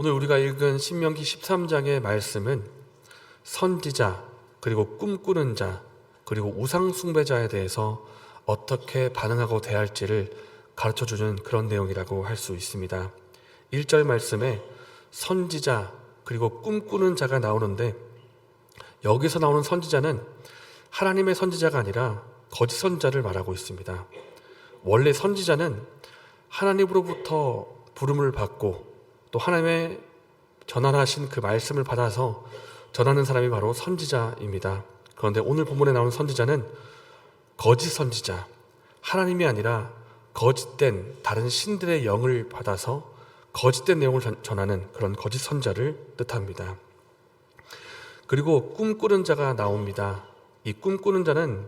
오늘 우리가 읽은 신명기 13장의 말씀은 선지자 그리고 꿈꾸는 자 그리고 우상 숭배자에 대해서 어떻게 반응하고 대할지를 가르쳐 주는 그런 내용이라고 할 수 있습니다. 1절 말씀에 선지자 그리고 꿈꾸는 자가 나오는데 여기서 나오는 선지자는 하나님의 선지자가 아니라 거짓 선지자를 말하고 있습니다. 원래 선지자는 하나님으로부터 부름을 받고 또 하나님의 전환하신 그 말씀을 받아서 전하는 사람이 바로 선지자입니다. 그런데 오늘 본문에 나오는 선지자는 거짓 선지자, 하나님이 아니라 거짓된 다른 신들의 영을 받아서 거짓된 내용을 전- 전하는 그런 거짓 선자를 뜻합니다. 그리고 꿈꾸는 자가 나옵니다. 이 꿈꾸는 자는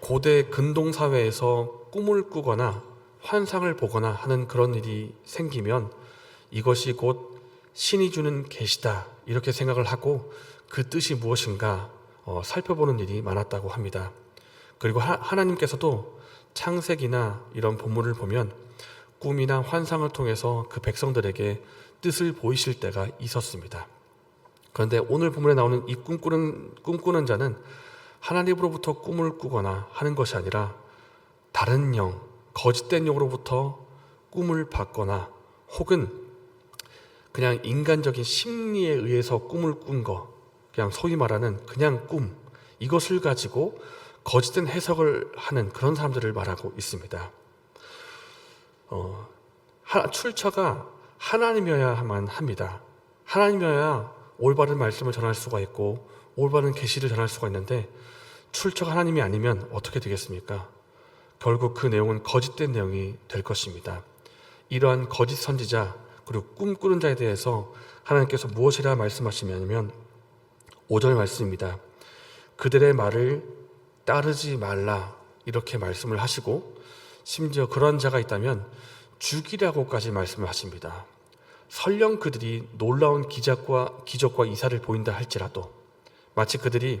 고대 근동 사회에서 꿈을 꾸거나 환상을 보거나 하는 그런 일이 생기면 이것이 곧 신이 주는 계시다 이렇게 생각을 하고 그 뜻이 무엇인가 어, 살펴보는 일이 많았다고 합니다. 그리고 하, 하나님께서도 창세기나 이런 본문을 보면 꿈이나 환상을 통해서 그 백성들에게 뜻을 보이실 때가 있었습니다. 그런데 오늘 본문에 나오는 이 꿈꾸는 꿈꾸는 자는 하나님으로부터 꿈을 꾸거나 하는 것이 아니라 다른 영, 거짓된 영으로부터 꿈을 받거나 혹은 그냥 인간적인 심리에 의해서 꿈을 꾼 거, 그냥 소위 말하는 그냥 꿈, 이것을 가지고 거짓된 해석을 하는 그런 사람들을 말하고 있습니다. 어, 하- 출처가 하나님이어야만 합니다. 하나님이어야 올바른 말씀을 전할 수가 있고 올바른 계시를 전할 수가 있는데 출처가 하나님이 아니면 어떻게 되겠습니까? 결국 그 내용은 거짓된 내용이 될 것입니다. 이러한 거짓 선지자 그리고 꿈꾸는 자에 대해서 하나님께서 무엇이라 말씀하시냐면 5절 말씀입니다. 그들의 말을 따르지 말라 이렇게 말씀을 하시고 심지어 그런 자가 있다면 죽이라고까지 말씀을 하십니다. 설령 그들이 놀라운 기적과 기적과 이사를 보인다 할지라도 마치 그들이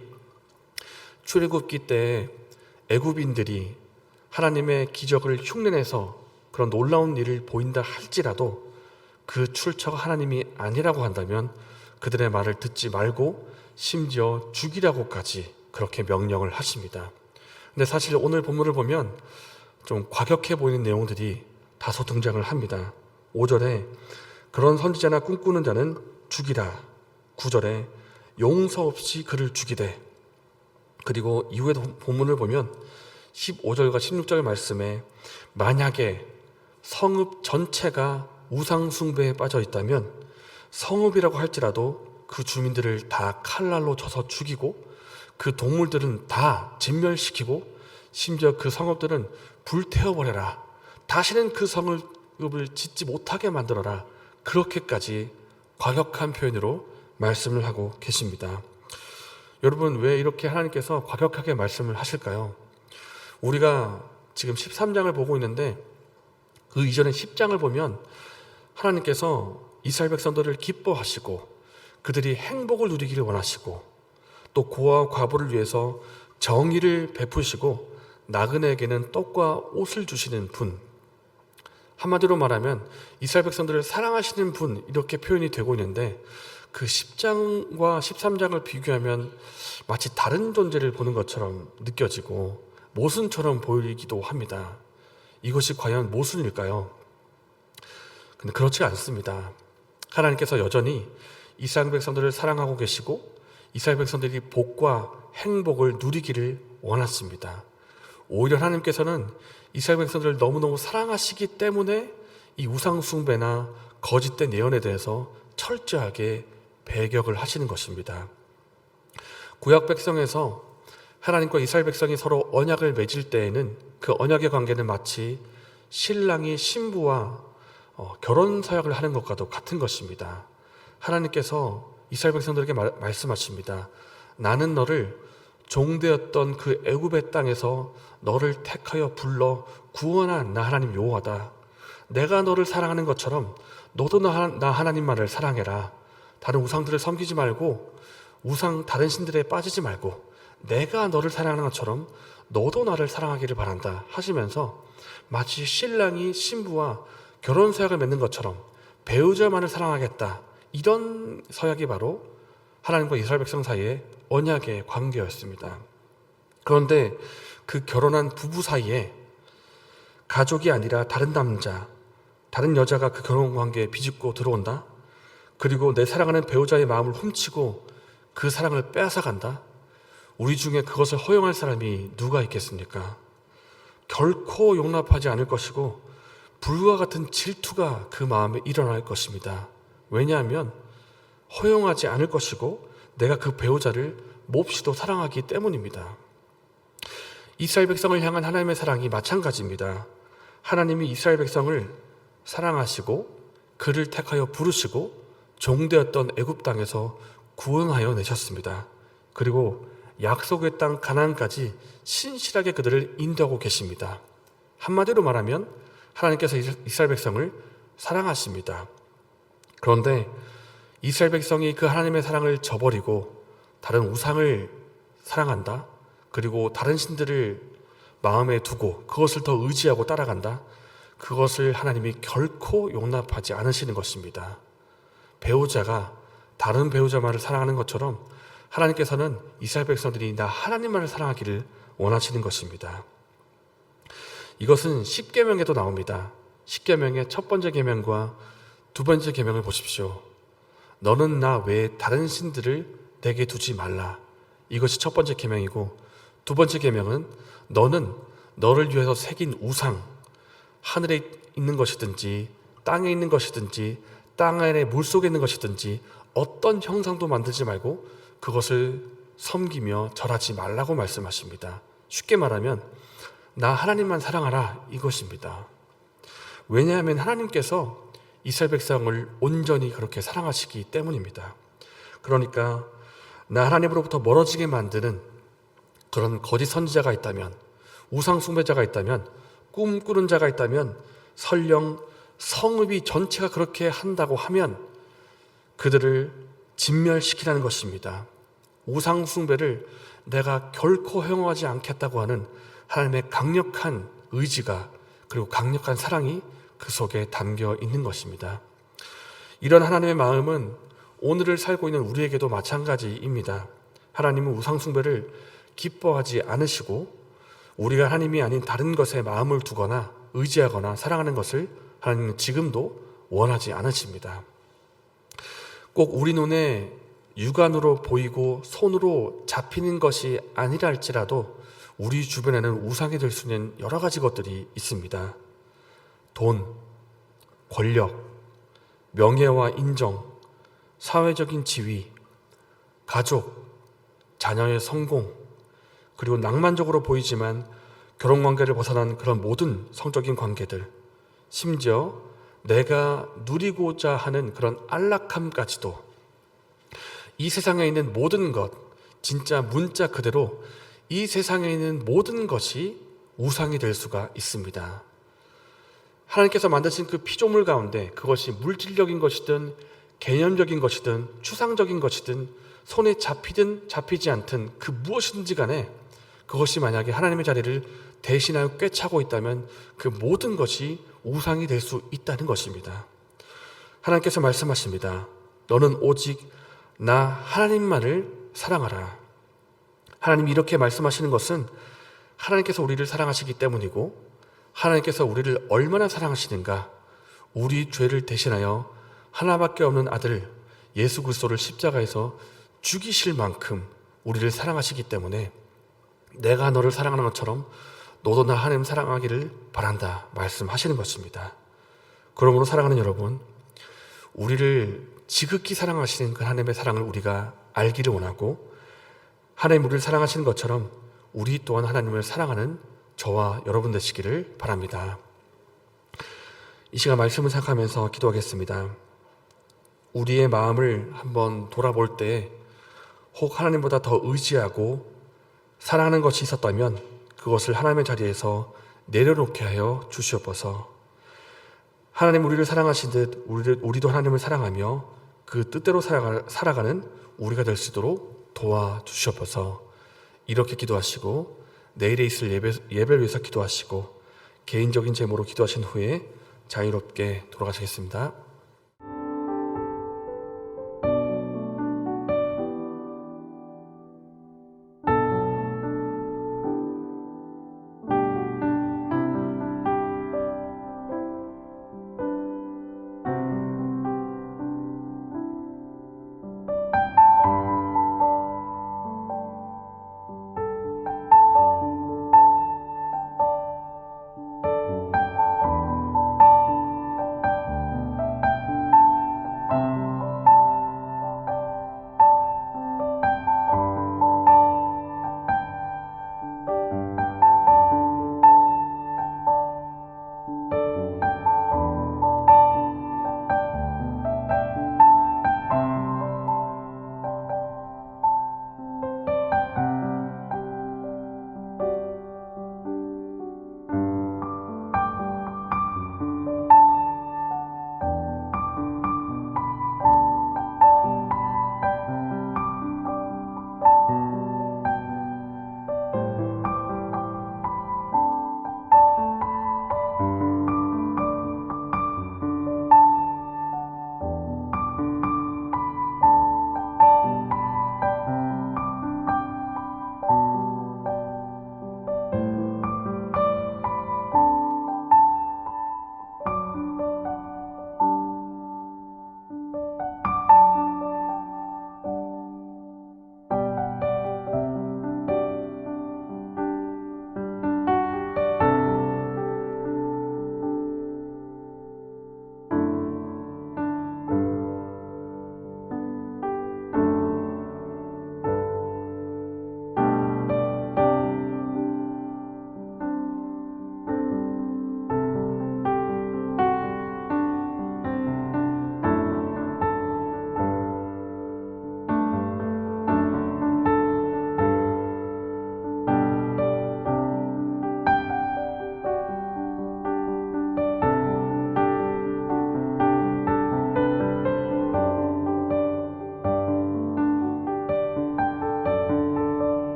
출애굽기 때 애굽인들이 하나님의 기적을 흉내내서 그런 놀라운 일을 보인다 할지라도 그 출처가 하나님이 아니라고 한다면 그들의 말을 듣지 말고 심지어 죽이라고까지 그렇게 명령을 하십니다. 근데 사실 오늘 본문을 보면 좀 과격해 보이는 내용들이 다소 등장을 합니다. 5절에 그런 선지자나 꿈꾸는 자는 죽이라. 9절에 용서 없이 그를 죽이되 그리고 이후에 본문을 보면 15절과 16절 말씀에 만약에 성읍 전체가 우상숭배에 빠져 있다면 성읍이라고 할지라도 그 주민들을 다 칼날로 쳐서 죽이고 그 동물들은 다 진멸시키고 심지어 그 성읍들은 불태워버려라. 다시는 그 성읍을 짓지 못하게 만들어라. 그렇게까지 과격한 표현으로 말씀을 하고 계십니다. 여러분, 왜 이렇게 하나님께서 과격하게 말씀을 하실까요? 우리가 지금 13장을 보고 있는데 그 이전에 10장을 보면 하나님께서 이스라엘 백성들을 기뻐하시고 그들이 행복을 누리기를 원하시고 또 고아와 과부를 위해서 정의를 베푸시고 나그네에게는 떡과 옷을 주시는 분 한마디로 말하면 이스라엘 백성들을 사랑하시는 분 이렇게 표현이 되고 있는데 그 10장과 13장을 비교하면 마치 다른 존재를 보는 것처럼 느껴지고 모순처럼 보이기도 합니다. 이것이 과연 모순일까요? 근데 그렇지 않습니다. 하나님께서 여전히 이스라엘 백성들을 사랑하고 계시고 이스라엘 백성들이 복과 행복을 누리기를 원하십니다. 오히려 하나님께서는 이스라엘 백성들을 너무너무 사랑하시기 때문에 이 우상 숭배나 거짓된 예언에 대해서 철저하게 배격을 하시는 것입니다. 구약 백성에서 하나님과 이스라엘 백성이 서로 언약을 맺을 때에는 그 언약의 관계는 마치 신랑이 신부와 어, 결혼 서약을 하는 것과도 같은 것입니다. 하나님께서 이스라엘 백성들에게 말, 말씀하십니다. 나는 너를 종되었던 그 애굽의 땅에서 너를 택하여 불러 구원한 나 하나님 여호와다. 내가 너를 사랑하는 것처럼 너도 나, 나 하나님만을 사랑해라. 다른 우상들을 섬기지 말고 우상 다른 신들에 빠지지 말고 내가 너를 사랑하는 것처럼 너도 나를 사랑하기를 바란다 하시면서 마치 신랑이 신부와 결혼 서약을 맺는 것처럼 배우자만을 사랑하겠다 이런 서약이 바로 하나님과 이스라엘 백성 사이의 언약의 관계였습니다. 그런데 그 결혼한 부부 사이에 가족이 아니라 다른 남자, 다른 여자가 그 결혼 관계에 비집고 들어온다? 그리고 내 사랑하는 배우자의 마음을 훔치고 그 사랑을 빼앗아간다? 우리 중에 그것을 허용할 사람이 누가 있겠습니까? 결코 용납하지 않을 것이고 불과 같은 질투가 그 마음에 일어날 것입니다. 왜냐하면 허용하지 않을 것이고 내가 그 배우자를 몹시도 사랑하기 때문입니다. 이스라엘 백성을 향한 하나님의 사랑이 마찬가지입니다. 하나님이 이스라엘 백성을 사랑하시고 그를 택하여 부르시고 종되었던 애굽 땅에서 구원하여 내셨습니다. 그리고 약속의 땅 가나안까지 신실하게 그들을 인도하고 계십니다. 한마디로 말하면 하나님께서 이스라엘 백성을 사랑하십니다. 그런데 이스라엘 백성이 그 하나님의 사랑을 저버리고 다른 우상을 사랑한다. 그리고 다른 신들을 마음에 두고 그것을 더 의지하고 따라간다. 그것을 하나님이 결코 용납하지 않으시는 것입니다. 배우자가 다른 배우자만을 사랑하는 것처럼 하나님께서는 이스라엘 백성들이 나 하나님만을 사랑하기를 원하시는 것입니다. 이것은 10계명에도 나옵니다. 10계명의 첫 번째 계명과 두 번째 계명을 보십시오. 너는 나 외에 다른 신들을 내게 두지 말라. 이것이 첫 번째 계명이고 두 번째 계명은 너는 너를 위해서 새긴 우상 하늘에 있는 것이든지 땅에 있는 것이든지 땅 안에 물 속에 있는 것이든지 어떤 형상도 만들지 말고 그것을 섬기며 절하지 말라고 말씀하십니다. 쉽게 말하면 나 하나님만 사랑하라 이것입니다. 왜냐하면 하나님께서 이스라엘 백성을 온전히 그렇게 사랑하시기 때문입니다. 그러니까 나 하나님으로부터 멀어지게 만드는 그런 거짓 선지자가 있다면 우상 숭배자가 있다면 꿈 꾸는 자가 있다면 설령 성읍이 전체가 그렇게 한다고 하면 그들을 진멸시키라는 것입니다. 우상 숭배를 내가 결코 허용하지 않겠다고 하는 하나님의 강력한 의지가 그리고 강력한 사랑이 그 속에 담겨 있는 것입니다. 이런 하나님의 마음은 오늘을 살고 있는 우리에게도 마찬가지입니다. 하나님은 우상숭배를 기뻐하지 않으시고 우리가 하나님이 아닌 다른 것에 마음을 두거나 의지하거나 사랑하는 것을 하나님은 지금도 원하지 않으십니다. 꼭 우리 눈에 육안으로 보이고 손으로 잡히는 것이 아니라 할지라도 우리 주변에는 우상이 될 수 있는 여러 가지 것들이 있습니다. 돈, 권력, 명예와 인정, 사회적인 지위, 가족, 자녀의 성공, 그리고 낭만적으로 보이지만 결혼 관계를 벗어난 그런 모든 성적인 관계들, 심지어 내가 누리고자 하는 그런 안락함까지도 이 세상에 있는 모든 것, 진짜 문자 그대로 이 세상에 있는 모든 것이 우상이 될 수가 있습니다. 하나님께서 만드신 그 피조물 가운데 그것이 물질적인 것이든 개념적인 것이든 추상적인 것이든 손에 잡히든 잡히지 않든 그 무엇이든지 간에 그것이 만약에 하나님의 자리를 대신하여 꿰차고 있다면 그 모든 것이 우상이 될 수 있다는 것입니다. 하나님께서 말씀하십니다. 너는 오직 나 하나님만을 사랑하라. 하나님이 이렇게 말씀하시는 것은 하나님께서 우리를 사랑하시기 때문이고 하나님께서 우리를 얼마나 사랑하시는가 우리 죄를 대신하여 하나밖에 없는 아들 예수 그리스도를 십자가에서 죽이실 만큼 우리를 사랑하시기 때문에 내가 너를 사랑하는 것처럼 너도 나 하나님 사랑하기를 바란다 말씀하시는 것입니다. 그러므로 사랑하는 여러분, 우리를 지극히 사랑하시는 그 하나님의 사랑을 우리가 알기를 원하고 하나님 우리를 사랑하시는 것처럼 우리 또한 하나님을 사랑하는 저와 여러분 되시기를 바랍니다. 이 시간 말씀을 생각하면서 기도하겠습니다. 우리의 마음을 한번 돌아볼 때 혹 하나님보다 더 의지하고 사랑하는 것이 있었다면 그것을 하나님의 자리에서 내려놓게 하여 주시옵소서. 하나님 우리를 사랑하신 듯 우리도 하나님을 사랑하며 그 뜻대로 살아가, 살아가는 우리가 될 수 있도록 도와주시옵소서. 이렇게 기도하시고 내일에 있을 예배, 예배를 위해서 기도하시고 개인적인 제모로 기도하신 후에 자유롭게 돌아가시겠습니다.